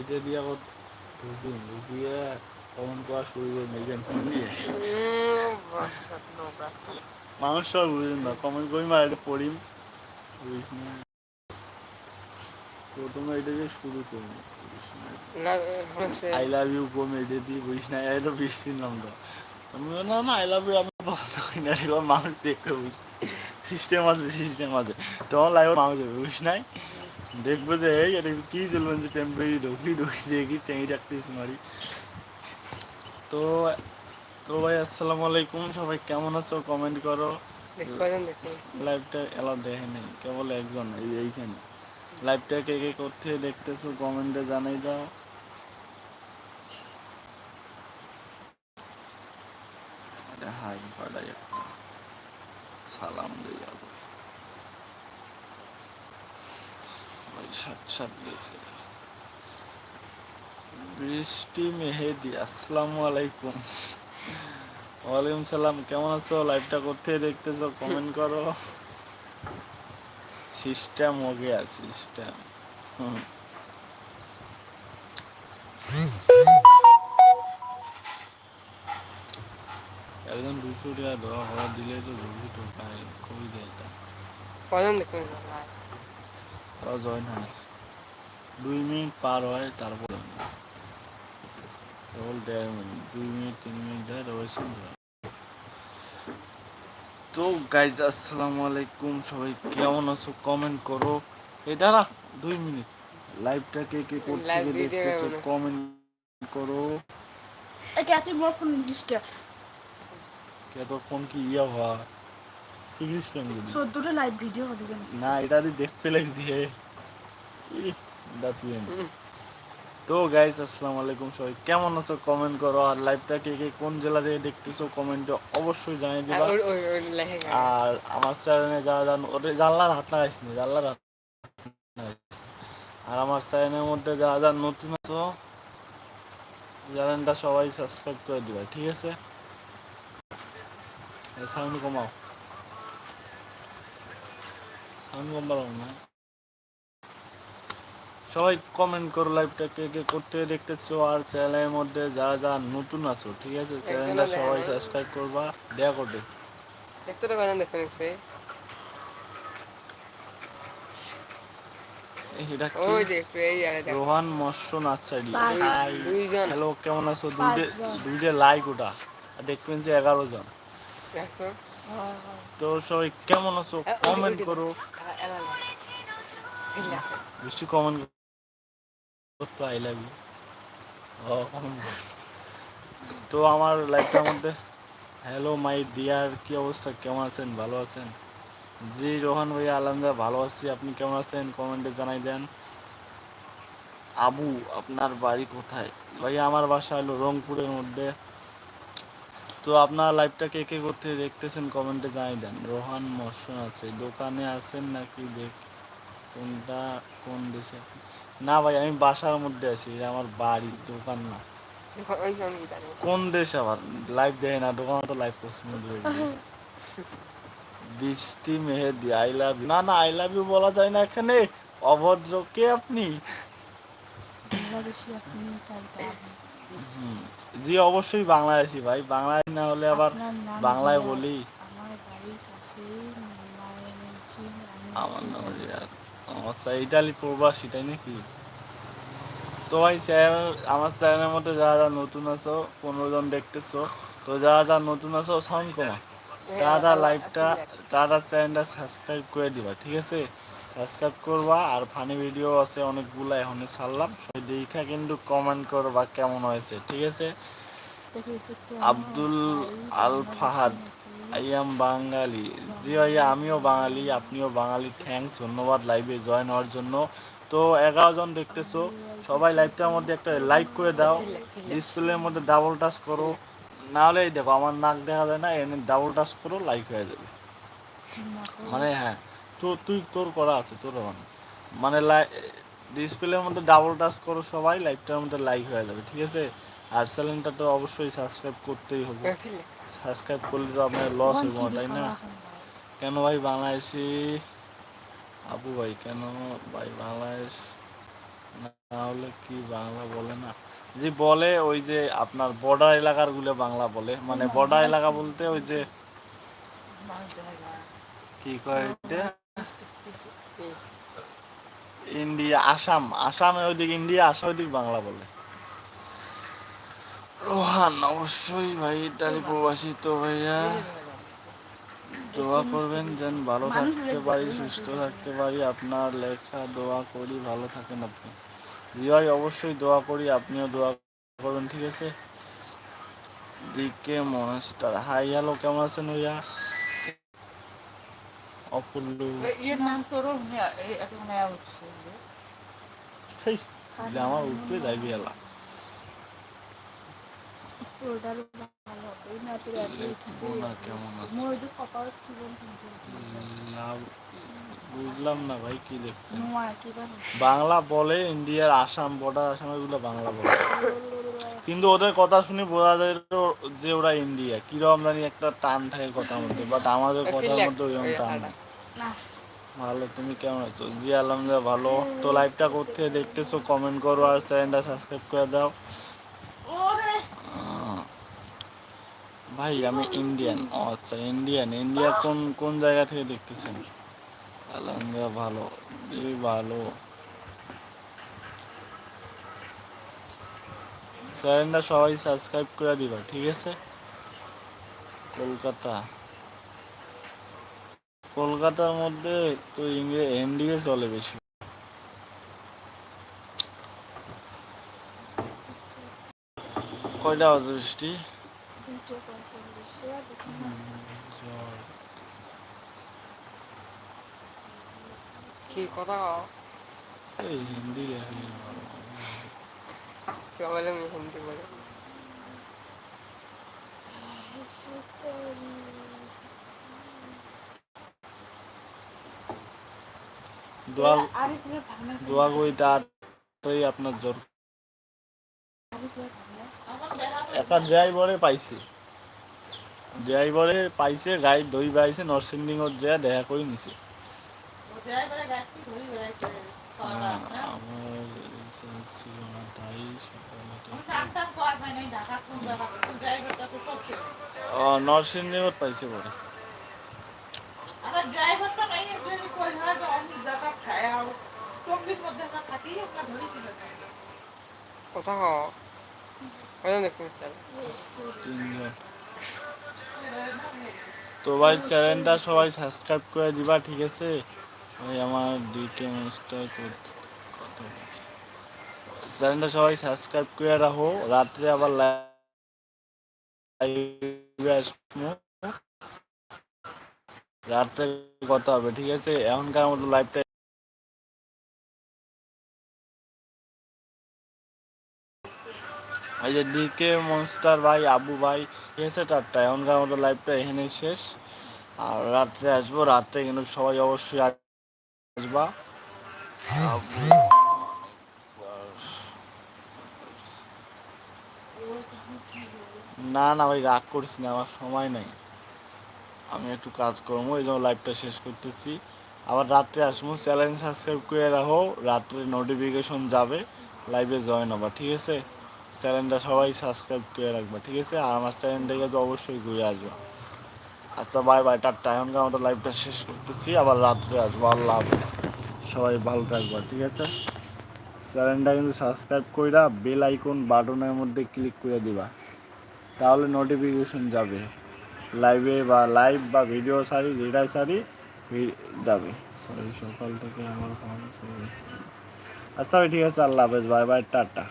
এটা দিয়ে আবার ঢুকিন ঢুকিয়ে কমেন্ট করা শুরু করে WhatsApp. মানুষ সব বুঝেন না কমেন্ট করি মার এটা পড়িম প্রথমে এটা দিয়ে শুরু sé. আই লাভ ইউ কম এটা দিয়ে বুঝিস না এটা বৃষ্টির আমি না না আই লাভ ইউ আমি পছন্দ করি না। এরকম মানুষ দেখতে সিস্টেম আছে সিস্টেম আছে। তোমার লাইভ মানুষ বুঝিস নাই দেখব যে এই এটা কি চলবেন যে টেম্পারি ঢুকি ঢুকি দেখি চেঁড়ি রাখতেছি মারি। তো তো ভাই আসসালামু আলাইকুম সবাই কেমন আছো? কমেন্ট করো। লাইভটা এলাও দেখে নেই কেবল একজন এই এইখানে। লাইভটা কে কে করতে দেখতেছো কমেন্টে জানাই দাও। হাই পাড়াই সালাম দিয়ে বৃষ্টি মেহেদি আলাইকুম। ওয়ালাইকুম সালাম, কেমন আছো? লাইভটা কমেন্ট করো। সিস্টেম সিস্টেম একজন দুশো টাকা দেওয়া হওয়া দিলে তো ঢুকি খুবই দেয় কজন দেখুন তারা জয়েন হয় দুই মিনিট পার হয় তারপরে কেবল দেড় মিনিট দুই মিনিট তিন মিনিট দেয় রয়েছে তো গাইজ আসসালামু আলাইকুম। সবাই কেমন আছো? কমেন্ট করো। এই দাঁড়া দুই মিনিট। লাইভটা কে কে করতে Live দেখতেছো কমেন্ট করো। Är det morgon vi ska? কে? তো কোন কি ইয়া হওয়া না এটা দেখতে লাগছি হে। তো গাইস আসসালামু আলাইকুম সবাই। কেমন আছো? কমেন্ট করো। আর লাইভটা কে কে কোন জেলা থেকে দেখতেছো কমেন্টে অবশ্যই জানিয়ে দিবা। আর আমার চ্যানেলে যারা জান ওদের জানলার হাত নি জানলার হাত আর আমার চ্যানেলের মধ্যে যারা যারা নতুন আছো চ্যানেলটা সবাই সাবস্ক্রাইব করে দিবা ঠিক আছে? সাউন্ড কমাও। সাউন্ড কমাও না। সবাই কমেন্ট করো লাইভটা কে কে করতে দেখতেছো আর চ্যানেলের মধ্যে যারা যারা নতুন আছো ঠিক আছে? চ্যানেলটা সবাই সাবস্ক্রাইব করবা দেয়া করবে। দেখতে তো কজন দেখুন সে ওই দেখ এই আরে দেখ। রোহান মৎস্য দুইজন। হ্যালো কেমন আছো? দুইটে। দুইটে লাইক ওটা। দেখবেন যে এগারো জন। দেখো। তো সবাই কেমন আছো? হ্যাঁ, কমেন্ট করো। বেশি কমেন্ট করতো আই লাভ ইউ। তো আমার লাইফটার মধ্যে হ্যালো মাই ডিয়ার কি অবস্থা? কেমন আছেন? ভালো আছেন? জি রোহান ভাইয়া আলহামদুলিল্লাহ ভালো আছি। আপনি কেমন আছেন? কমেন্টে জানাই দেন। আবু আপনার বাড়ি কোথায়? ভাইয়া আমার বাসা হলো রংপুরের মধ্যে। তো আপনার লাইভটা কে কে করতে দেখতেছেন কমেন্টে জানাই দেন। রোহান মর্শন আছে। দোকানে আছেন নাকি দেখ, কোনটা, কোন দেশে? না ভাই, আমি বাসার মধ্যে আছি। আমার বাড়ি দোকান না। কোন দেশ আবার? লাইভ দেয় না দোকানে তো লাইভ করছি বৃষ্টি, মেহেদি আই লাভ ইউ না না আই লাভ ইউ বলা যায় না এখানে। অভদ্র কে আপনি? বাংলাদেশি আপনি জি অবশ্যই বাংলাদেশি ভাই। বাংলাদেশ না হলে আবার বাংলায় বলি। আমার নাম রিয়াদ আচ্ছা ইটালি প্রবাসী তাই নাকি? তো ভাই চ্যানেল আমার চ্যানেলের মধ্যে যারা যারা নতুন আছো পনেরো জন দেখতেছো তো যারা যারা নতুন আছো সাউন্ড কমা তারা লাইভটা তারা চ্যানেলটা সাবস্ক্রাইব করে দিবা ঠিক আছে? সাবস্ক্রাইব করবা আর ফানি ভিডিও আছে অনেকগুলো এখন ছাড়লাম। সবাই দেখা কিন্তু কমেন্ট করবা কেমন হয়েছে ঠিক আছে? আব্দুল আল ফাহাদ আই এম বাঙালি জি ভাইয়া আমিও বাঙালি আপনিও বাঙালি। থ্যাঙ্কস ধন্যবাদ লাইভে জয়েন হওয়ার জন্য। তো এগারো জন দেখতেছো সবাই লাইভটার মধ্যে একটা লাইক করে দাও। ডিসপ্লের মধ্যে ডাবল টাচ করো। নাহলে এই দেখো আমার নাক দেখা যায় না এনে ডাবল টাচ করো লাইক হয়ে যাবে। মানে হ্যাঁ তো তুই তোর করা আছে তোর মানে মানে ডিসপ্লের মধ্যে ডাবল টাচ করো সবাই লাইভটার মধ্যে লাইক হয়ে যাবে ঠিক আছে? আর চ্যানেলটা তো অবশ্যই সাবস্ক্রাইব করতেই হবে। সাবস্ক্রাইব করলে তো আপনার লস হইব তাই না? কেন ভাই বাংলাদেশি? আপু ভাই কেন ভাই বাংলাদেশ? তাহলে কি বাংলা বলে না? যে বলে ওই যে আপনার বর্ডার এলাকারগুলো বাংলা বলে। মানে বর্ডার এলাকা বলতে ওই যে কি কয়? ইন্ডিয়া আসাম। আসামে ওইদিকে ইন্ডিয়া আসাম ওইদিকে বাংলা বলে। রোহান অবশ্যই ভাই ইতালি প্রবাসী তো ভাইয়া। দোয়া করবেন যেন ভালো থাকতে পারি সুস্থ থাকতে পারি। আপনার লেখা দোয়া করি ভালো থাকেন আপনি। জি ভাই অবশ্যই দোয়া করি আপনিও দোয়া করবেন ঠিক আছে? Decay monster. হাই হ্যালো কেমন আছেন ভাইয়া? অপুল্লু এর নাম তোরও এখন নেওয়া সেই আমার যাইবি এলা। বুঝলাম না ভাই কি দেখছেন বাংলা বলে ইন্ডিয়ার আসাম বর্ডার আসাম এগুলো বাংলা। বলে। কিন্তু ওদের কথা শুনে বোঝা যায় তো যে ওরা ইন্ডিয়া। কীরকম জানি একটা টান থাকে কথার মধ্যে বাট আমাদের কথার মধ্যে ওইরকম ওই টান নেই। না। ভালো তুমি কেমন আছো? জি আলহামদুলিল্লাহ ভালো। তো লাইভটা করতে দেখতেছো কমেন্ট করো আর চ্যানেলটা সাবস্ক্রাইব করে দাও। ভাই আমি ইন্ডিয়ান ও আচ্ছা ইন্ডিয়ান ইন্ডিয়া কোন কোন জায়গা থেকে দেখতেছেন? আলহামদুলিল্লাহ ভালো। ভালো। চ্যানেলটা সবাই সাবস্ক্রাইব করে দিবা ঠিক আছে? কলকাতা। কলকাতার মধ্যে তো ইংরেজি হিন্দিও চলে বেশি। কয়টা বাজে বৃষ্টি। কি কথা এই হিন্দি। দোয়া করি আপনার জ্বর। একটা ড্রাইভারে পাইছে। ড্রাইভারে পাইছে গাড়ি দই পাইছে নরসিংদীঙত যায় দেখা করে নিছে হ্যাঁ, আমার রিচার্জ ছিল না তাই নরসিংদীঙত পাইছে পরে কথা তো ভাই চ্যানেলটা সবাই সাবস্ক্রাইব করে দিবা ঠিক আছে? ভাই আমার মিস্টার কত চ্যানেলটা সবাই সাবস্ক্রাইব করে রাখো। রাত্রে আবার আসব। রাত্রে কথা হবে, ঠিক আছে? এখনকার মতো লাইভটা এই যে ডিকে মনস্টার ভাই, আবু ভাই, ঠিক আছে? টাটা। এখনকার মতো লাইভটা এখানেই শেষ। আর রাত্রে আসব। রাত্রে কিন্তু সবাই অবশ্যই আসবা। না না, ভাই, রাগ করিস না, আমার সময় নাই। আমি একটু কাজ করব, এই জন্য লাইভটা শেষ করতেছি। আবার রাত্রে আসব চ্যানেল সাবস্ক্রাইব করে রাখো, রাত্রে নোটিফিকেশন যাবে লাইভে জয়েন হবা, ঠিক আছে? চ্যানেলটা সবাই সাবস্ক্রাইব করে রাখবা, ঠিক আছে? আর আমার চ্যানেলটাকে তো অবশ্যই ঘুরে আসবা। আচ্ছা বাই বাই টাটা। এখনকার মতো লাইভটা শেষ করতেছি, আবার রাত্রে আসব। আল্লাহ সবাই ভালো থাকবা, ঠিক আছে? চ্যানেলটা কিন্তু সাবস্ক্রাইব কইরা বেল আইকন বাটনের মধ্যে ক্লিক করে দিবা। তাহলে নোটিফিকেশন যাবে। লাইভে বা লাইভ বা ভিডিও সারি, যেটাই সারি যাবে। সরি সকাল থেকে আমার ফোন আচ্ছা ঠিক আছে, আল্লাহ হাফেজ বাই বাই টাটা